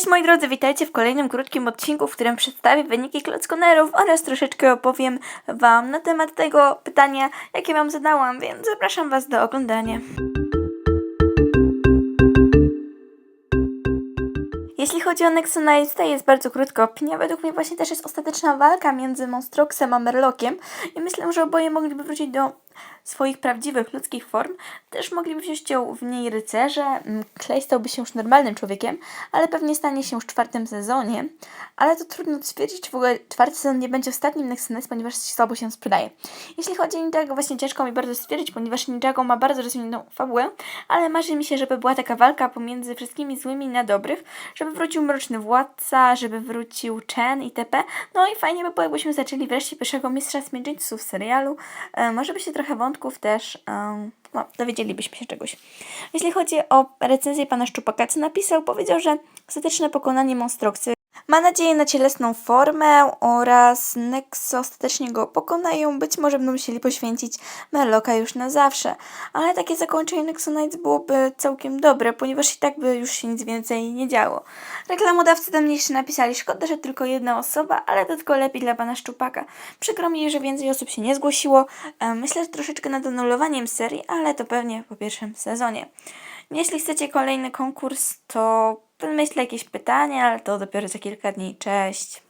Cześć moi drodzy, witajcie w kolejnym krótkim odcinku, w którym przedstawię wyniki klockonerów oraz troszeczkę opowiem Wam na temat tego pytania, jakie Wam zadałam, więc zapraszam Was do oglądania. Jeśli chodzi o Nexonite, tutaj jest bardzo krótka opinia. Według mnie właśnie też jest ostateczna walka między Monstroxem a Merlokiem i myślę, że oboje mogliby wrócić do swoich prawdziwych ludzkich form. Też mogliby wziąć udział w niej rycerze. Mm, Clay stałby się już normalnym człowiekiem, ale pewnie stanie się już w czwartym sezonie. Ale to trudno stwierdzić, czy w ogóle czwarty sezon nie będzie ostatnim Nexonite, ponieważ słabo się sprzedaje. Jeśli chodzi o Ninjago, właśnie ciężko mi bardzo stwierdzić, ponieważ Ninjago ma bardzo rozwiniętą fabułę, ale marzy mi się, żeby była taka walka pomiędzy wszystkimi złymi na dobrych, żeby wrócił Mroczny Władca, żeby wrócił Chen itp. No i fajnie by było, jakbyśmy zaczęli wreszcie pierwszego mistrza Smieczyńców w serialu. E, może by się trochę wątków też, em, no, dowiedzielibyśmy się czegoś. Jeśli chodzi o recenzję pana Szczupaka, co napisał, powiedział, że ostateczne pokonanie Monstroxy ma nadzieję na cielesną formę oraz Nexo ostatecznie go pokonają. Być może będą musieli poświęcić Merloka już na zawsze. Ale takie zakończenie Nexonites byłoby całkiem dobre, ponieważ i tak by już się nic więcej nie działo. Reklamodawcy do mnie jeszcze napisali, szkoda, że tylko jedna osoba, ale to tylko lepiej dla pana Szczupaka. Przykro mi, że więcej osób się nie zgłosiło. E, Myślę, że troszeczkę nad anulowaniem serii, ale to pewnie po pierwszym sezonie. Jeśli chcecie kolejny konkurs, to myślę jakieś pytania, ale to dopiero za kilka dni. Cześć!